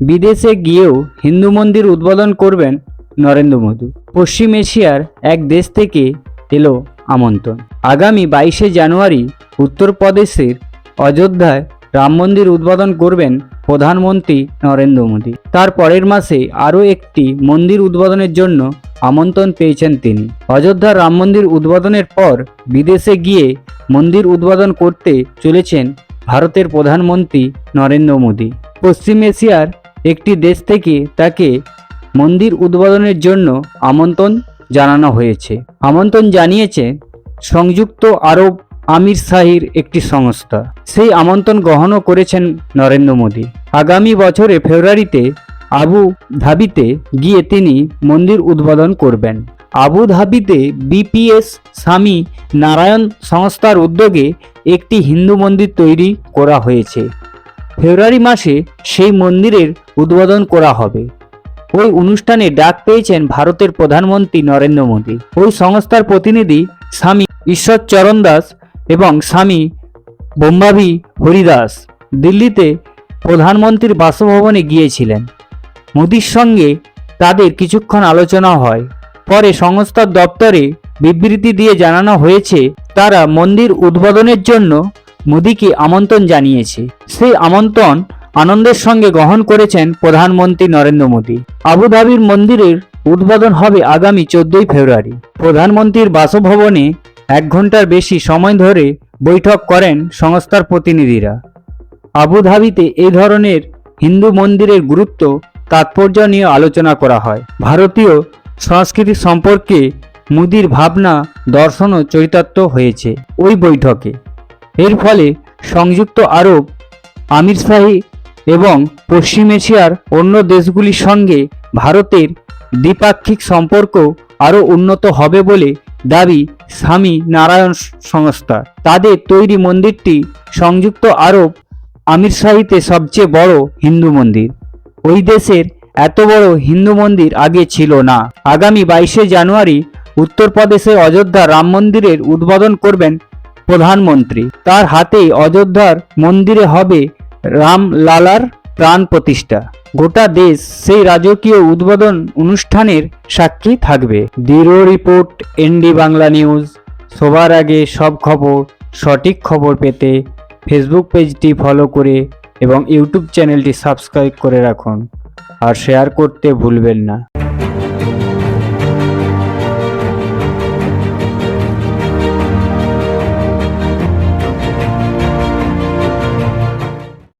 বিদেশে গিয়েও হিন্দু মন্দির উদ্বোধন করবেন নরেন্দ্র মোদী। পশ্চিম এশিয়ার এক দেশ থেকে এলো আমন্ত্রণ। আগামী বাইশে জানুয়ারি উত্তরপ্রদেশের অযোধ্যায় রাম মন্দির উদ্বোধন করবেন প্রধানমন্ত্রী নরেন্দ্র মোদী। তার পরের মাসে আরও একটি মন্দির উদ্বোধনের জন্য আমন্ত্রণ পেয়েছেন তিনি। অযোধ্যার রাম মন্দির উদ্বোধনের পর বিদেশে গিয়ে মন্দির উদ্বোধন করতে চলেছেন ভারতের প্রধানমন্ত্রী নরেন্দ্র মোদী। পশ্চিম এশিয়ার একটি দেশ থেকে তাকে মন্দির উদ্বোধনের জন্য আমন্ত্রণ জানানো হয়েছে। আমন্ত্রণ জানিয়েছে সংযুক্ত আরব আমির শাহির একটি সংস্থা। সেই আমন্ত্রণ গ্রহণও করেছেন নরেন্দ্র মোদী। আগামী বছরে ফেব্রুয়ারিতে আবু ধাবিতে গিয়ে তিনি মন্দির উদ্বোধন করবেন। আবু ধাবিতে বিপিএস স্বামী নারায়ণ সংস্থার উদ্যোগে একটি হিন্দু মন্দির তৈরি করা হয়েছে। ফেব্রুয়ারি মাসে সেই মন্দিরের উদ্বোধন করা হবে। ওই অনুষ্ঠানে ডাক পেয়েছেন ভারতের প্রধানমন্ত্রী নরেন্দ্র মোদী। ওই সংস্থার প্রতিনিধি স্বামী ঈশ্বর চরণ দাস এবং স্বামী বোম্বাভি হরিদাস দিল্লিতে প্রধানমন্ত্রীর বাসভবনে গিয়েছিলেন। মোদির সঙ্গে তাদের কিছুক্ষণ আলোচনা হয়। পরে সংস্থার দপ্তরে বিবৃতি দিয়ে জানানো হয়েছে, তারা মন্দির উদ্বোধনের জন্য মোদিকে আমন্ত্রণ জানিয়েছে। সেই আমন্ত্রণ আনন্দের সঙ্গে গ্রহণ করেছেন প্রধানমন্ত্রী নরেন্দ্র মোদী। আবুধাবির মন্দিরের উদ্বোধন হবে আগামী চোদ্দই ফেব্রুয়ারি। প্রধানমন্ত্রীর বাসভবনে এক ঘণ্টার বেশি সময় ধরে বৈঠক করেন সংস্থার প্রতিনিধিরা। আবুধাবিতে এই ধরনের হিন্দু মন্দিরের গুরুত্ব তাৎপর্য নিয়ে আলোচনা করা হয়। ভারতীয় সংস্কৃতি সম্পর্কে মুদির ভাবনা, দর্শন ও চরিতার্থ হয়েছে। ওই বৈঠকে এর ফলে সংযুক্ত আরব, আমির শাহী এবং পশ্চিম এশিয়ার অন্য দেশগুলির সঙ্গে ভারতের দ্বিপাক্ষিক সম্পর্ক আরও উন্নত হবে বলে দাবি স্বামী নারায়ণ সংস্থা। তাদের তৈরি মন্দিরটি সংযুক্ত আরব, আমির শাহীতে সবচেয়ে বড় হিন্দু মন্দির। ওই দেশের এত বড় হিন্দু মন্দির আগে ছিল না। আগামী বাইশে জানুয়ারি উত্তরপ্রদেশে অযোধ্যা রাম মন্দিরের উদ্বোধন করবেন প্রধানমন্ত্রী। তার হাতেই অযোধ্যার মন্দিরে হবে রাম লালার প্রাণ প্রতিষ্ঠা। গোটা দেশ সেই রাজকীয় উদ্বোধন অনুষ্ঠানের সাক্ষী থাকবে। দৃঢ় রিপোর্ট, এনডি বাংলা নিউজ। সবার আগে সব খবর, সঠিক খবর পেতে ফেসবুক পেজটি ফলো করে এবং ইউটিউব চ্যানেলটি সাবস্ক্রাইব করে রাখুন। আর শেয়ার করতে ভুলবেন না।